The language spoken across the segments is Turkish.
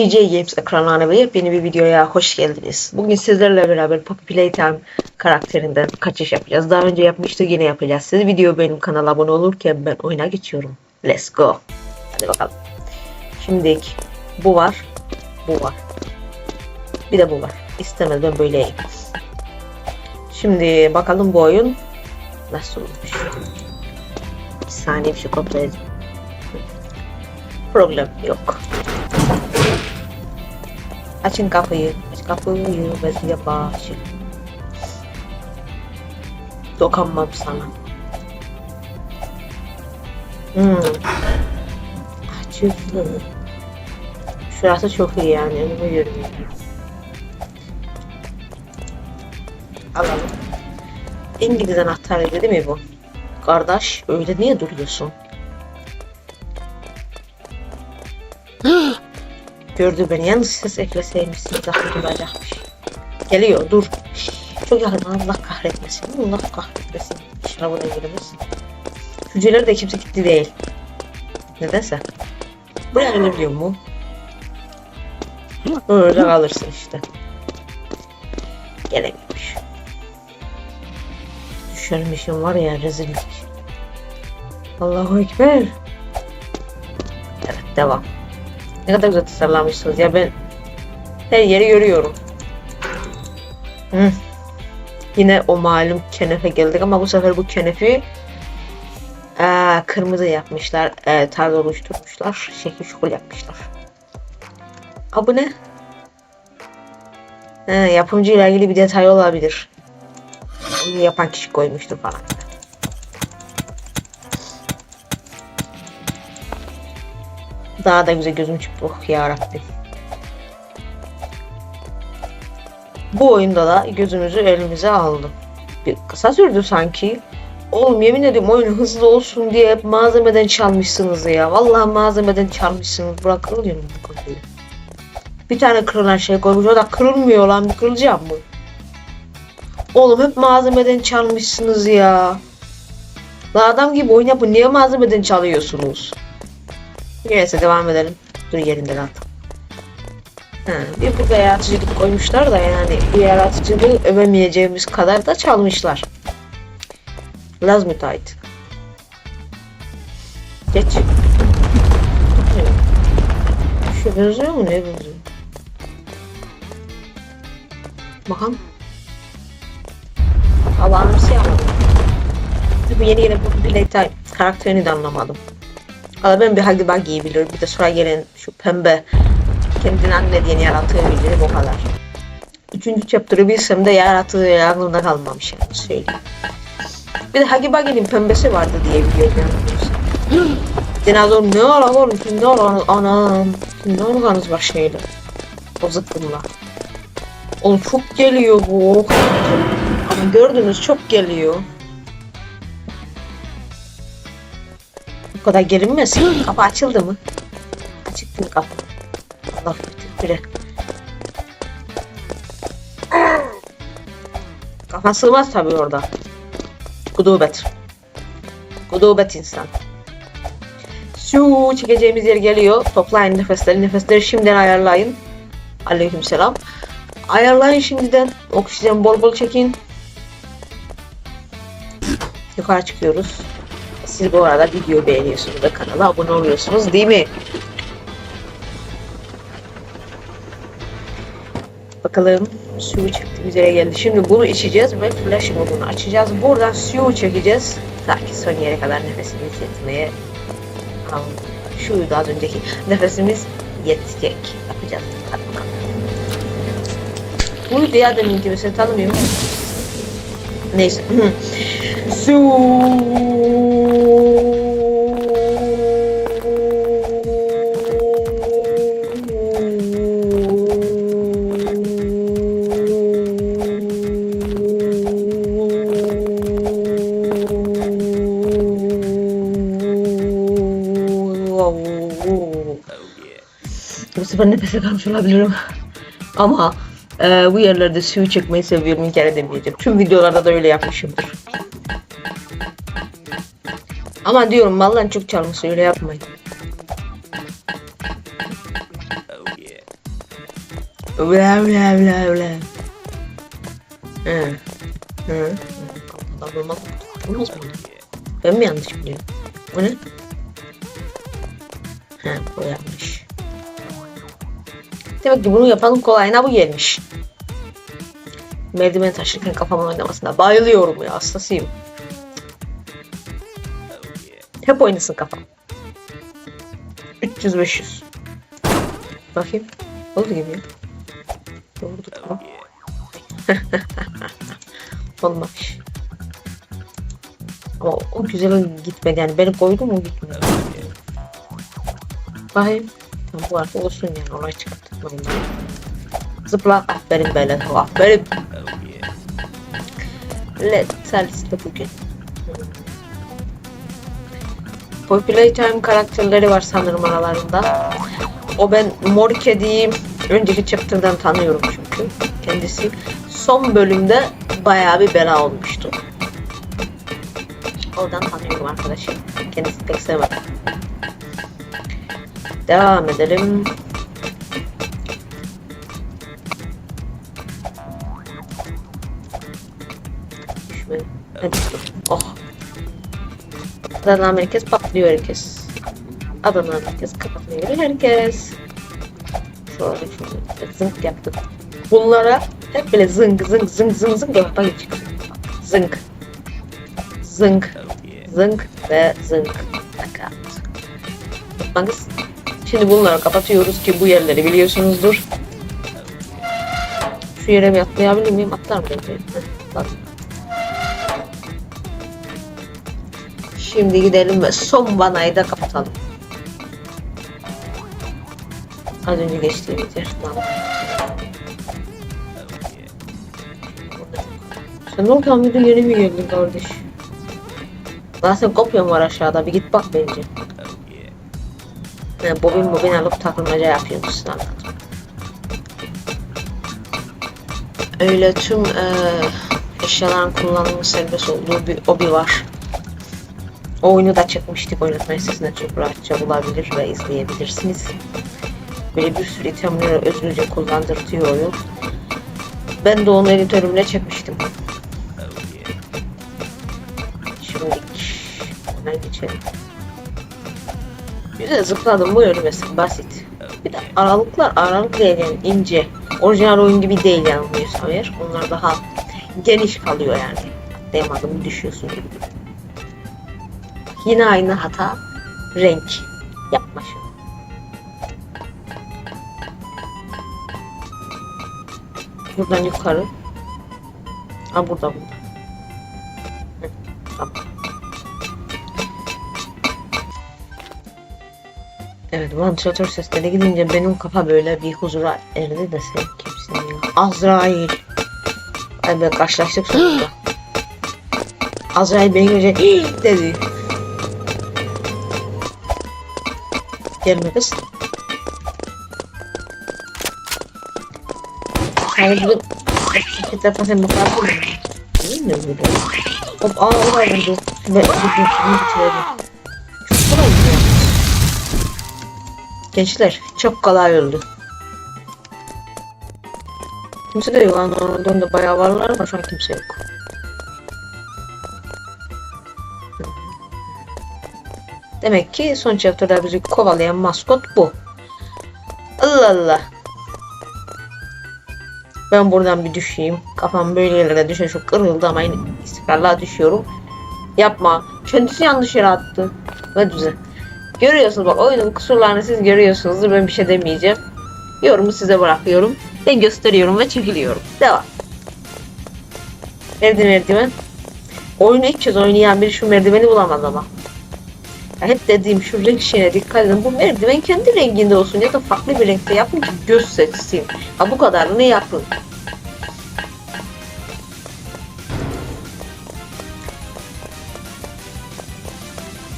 EJ Games ekranlarına ve yepyeni bir videoya hoş geldiniz. Bugün sizlerle beraber Poppy Playtime karakterinden kaçış yapacağız. Daha önce yapmıştık yine yapacağız. Siz video benim kanala abone olurken ben oyuna geçiyorum. Let's go. Hadi bakalım. Şimdi bu var. Bu var. Bir de bu var. İstemez ben böyleyim. Şimdi bakalım bu oyun nasıl olmuş. Bir saniye bir şey kontrol edeyim. Problem yok. Açın kapıyı. Aç kapıyı. Vezir başı. Dokunmam sana. Hmm. Açıldı. Şurası çok iyi yani. Önümü görmüyor. Alalım. İngiliz anahtarıydı değil mi bu? Kardeş öyle niye duruyorsun? Gördü beni. Yalnız ses ekleseymişsiniz aklı duracakmış. Geliyor dur. Çok yakın Allah kahretmesin. Allah kahretmesin. İnşallah buraya giremez. Hücreler de kimse gitti değil. Nedense. Buraya gelebiliyor mu? Öyle kalırsın işte. Gelemiyormuş. Düşermişim var ya rezillik. Allahu Ekber. Evet devam. Ne kadar güzel tasarlamışsınız ya ben her yeri görüyorum. Hı. Yine o malum kenefe geldik ama bu sefer bu kenefi aa, kırmızı yapmışlar. E, tarz oluşturmuşlar. Şekil şukul yapmışlar. Aa, bu ne? He, yapımcı ile ilgili bir detay olabilir. Onu yapan kişi koymuştur falan. Daha da güzel gözüm çıktı. Oh ya Rabbim. Bu oyunda da gözümüzü elimize aldı. Bir kısa sürdü sanki. Oğlum yemin ediyorum oyun hızlı olsun diye hep malzemeden çalmışsınız ya. Vallahi malzemeden çalmışsınız. Bırakın diyorum bu kafayı. Bir tane kırılan şey koymuş. O da kırılmıyor lan. Bir kırılacak mı? Oğlum hep malzemeden çalmışsınız ya. La adam gibi oyun yapın. Niye malzemeden çalıyorsunuz? Neyse devam edelim. Dur yerinde at. Ha, bir burada yaratıcılık koymuşlar da yani bu yaratıcılığı övemeyeceğimiz kadar da çalmışlar. Laz müteahhit. Geç. Şu benziyor mu? Ne benziyor? Bakalım. Allah'ım siyahmadım. Bu yeni yeni bu Playtime karakterini de anlamadım. Valla ben bir Huggy Buggy'yi biliyorum. Bir de sonra gelen şu pembe kendini anne diyen yaratığı bilirim o kadar. Üçüncü chapter'ı bilsem de yaratığı aklımda kalmamış yani söyleyeyim. Bir de Huggy Buggy'nin pembesi vardı diye biliyorum. Dinozor ne ala oğlum şimdi ne ala anam. Şimdi ne alakanız var şeyle. O zıkkımla. Oğlum çok geliyor bu. Ama gördünüz çok geliyor. Bu kadar gelinmesin. Kapı açıldı mı? Açık değil kapı. Allah bire. Kafan sığmaz tabii orada. Gudubet. Gudubet insan. Şu çekeceğimiz yer geliyor. Toplayın nefesleri. Nefesleri şimdiden ayarlayın. Aleykümselam. Ayarlayın şimdiden. Oksijen bol bol çekin. Yukarı çıkıyoruz. Siz bu arada video beğeniyorsunuz ve kanala abone oluyorsunuz değil mi? Bakalım suyu çıktı üzere geldi. Şimdi bunu içeceğiz ve flash modunu açacağız. Buradan suyu çekeceğiz. Ta son yere kadar nefesimiz yetmeye. Şuydu az önceki. Nefesimiz yetecek. Yapacağız. Hadi bakalım. Buydu ya deminki mesela tanımıyorum. Neyse. Su. Sefer nefese kalmış olabilirim. Ama e, bu yerlerde suyu çekmeyi seviyorum. İnkar edemeyeceğim. Tüm videolarda da öyle yapmışımdır. Ama diyorum mallan çok çalmış öyle yapmayın. Bla bla bla bla. Ben mi yanlış biliyorum? Bu ne? He bu yanlış. Demek ki bunu yapanın kolayına bu gelmiş. Merdiven taşırken kafamın oynamasına bayılıyorum ya hastasıyım. Hep oynasın kafam. 300 500. Bakayım. Oldu gibi ya. Vurduk mu? Olmamış. Ama o güzel gitmedi yani. Beni koydu mu gitmedi. Bakayım. Tamam bu artık olsun yani. Olay çıkarttık. Normal. Zıpla. Aferin böyle. Aferin. Let's liste bugün. Boy Playtime karakterleri var sanırım aralarında. O ben Mor Kedi'yi önceki chapter'dan tanıyorum çünkü. Kendisi son bölümde bayağı bir bela olmuştu. Oradan tanıyorum arkadaşım. Kendisi pek sevmem. Devam edelim. Adana merkez patlıyor herkes. Adana merkez kapatıyor herkes. Şöyle şöyle zınk yaptık. Bunlara hep böyle zınk zınk zınk zınk zınk yapmak için. Zınk. Zınk. Zınk ve zınk. Fakat. Şimdi bunları kapatıyoruz ki bu yerleri biliyorsunuzdur. Şu yere bir atlayabilir miyim? Atlar mı? Heh, Bak. Şimdi gidelim ve son vanayı da kapatalım. Az önce geçtiğimiz yer. Tamam. Sen oradan bir de yeni mi geldin kardeş? Zaten kopyam var aşağıda. Bir git bak bence. Yani bobin bobin alıp takılmaca yapıyormuşsun anladım. Öyle tüm eee eşyaların kullanımı serbest olduğu bir obi var. O oyunu da çekmiştik. Oynatma sitesinde çok rahatça bulabilir ve izleyebilirsiniz. Böyle bir sürü itemleri özgürce kullandırtıyor oyun. Ben de onu editörümle çekmiştim. Şimdi ona geçelim. Güzel zıpladım bu yürümesi basit. Bir de aralıklar aralık değil yani ince. Orijinal oyun gibi değil yanılmıyorsam eğer. Onlar daha geniş kalıyor yani. Atlayamadın düşüyorsun gibi. Yine aynı hata. Renk. Yapma şunu. Buradan yukarı. Ha burada burada. Evet vantilatör sesleri gidince benim kafa böyle bir huzura erdi de sen kimsin ya? Azrail. Ay be karşılaştık sonunda. Azrail beni görünce "Hii!" dedi. Gelme kız. Da? Da. Çok kolay. Gençler çok kolay öldü. Kimse de yok. Anadolu'da bayağı varlar ama şu an kimse yok. Demek ki son chapter'da bizi kovalayan maskot bu. Allah Allah. Ben buradan bir düşeyim. Kafam böyle yerlere düşe şu kırıldı ama yine istikrarla düşüyorum. Yapma. Kendisi yanlış yere attı. Ve güzel. Görüyorsunuz bak oyunun kusurlarını siz görüyorsunuzdur. Ben bir şey demeyeceğim. Yorumu size bırakıyorum. Ben gösteriyorum ve çekiliyorum. Devam. Merdiven merdiven. Oyunu ilk kez oynayan biri şu merdiveni bulamaz ama. Hep dediğim şu renk şeyine dikkat edin. Bu merdiven kendi renginde olsun ya da farklı bir renkte yapın ki göz seçsin. Ha bu kadar ne yapın?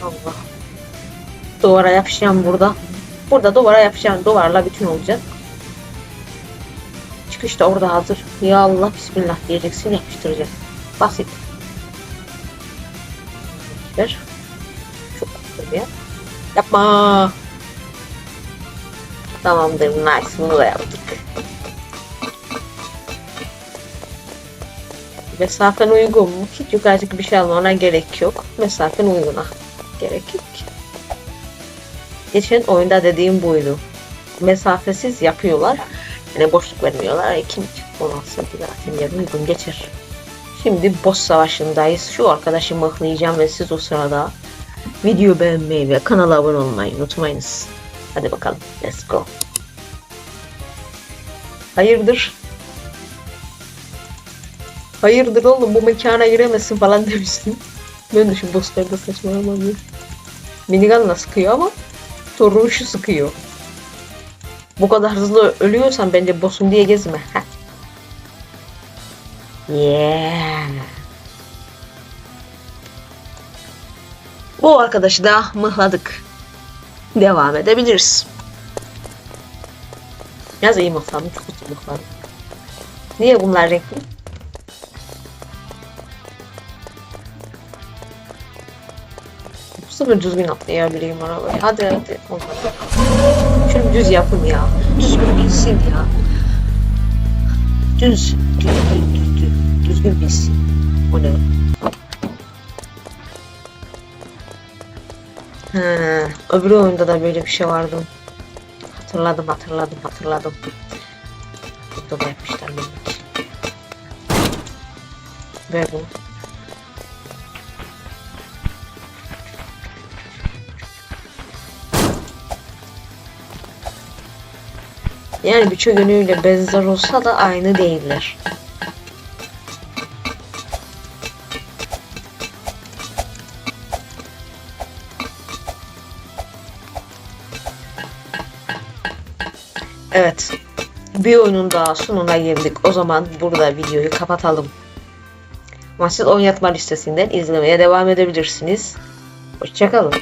Allah. Duvara yapışacağım burada. Burada duvara yapışacağım. Duvarla bütün olacak. Çıkış da orada hazır. Ya Allah bismillah diyeceksin yapıştıracak. Basit. Ver yapıyor. Yapma. Tamamdır nice bunu da yaptık. Mesafen uygun mu? Hiç yukarıcık bir şey almana gerek yok. Mesafen uyguna. Gerek yok ki. Geçen oyunda dediğim buydu. Mesafesiz yapıyorlar. Yani boşluk vermiyorlar. Kim olan zaten yer uygun geçer. Şimdi boss savaşındayız. Şu arkadaşı mıhlayacağım ve siz o sırada video beğenmeyi ve kanala abone olmayı unutmayınız. Hadi bakalım. Let's go. Hayırdır? Hayırdır oğlum bu mekana giremezsin falan demiştin. Ben de şu bosslarda saçmalamam. Minigun'la sıkıyor ama Torruş'u sıkıyor. Bu kadar hızlı ölüyorsan bence boss'um diye gezme. Heh. Yeah. Bu arkadaşı da mıhladık. Devam edebiliriz. Yaz iyi mıhladım, çok kötü mıhladım. Niye bunlar renkli? Bu sefer düzgün atlayabileyim arabayı. Hadi hadi. Şunu düz yapın ya. Düzgün bilsin ya. Düz, düz, düz, düz. Düzgün bilsin. O ne? Öbür oyunda da böyle bir şey vardı. Hatırladım, hatırladım, hatırladım. Burada da yapmışlar için. Ver bunu. Yani birçok yönüyle benzer olsa da aynı değiller. Evet. Bir oyunun daha sonuna geldik. O zaman burada videoyu kapatalım. Ama siz oynatma listesinden izlemeye devam edebilirsiniz. Hoşçakalın.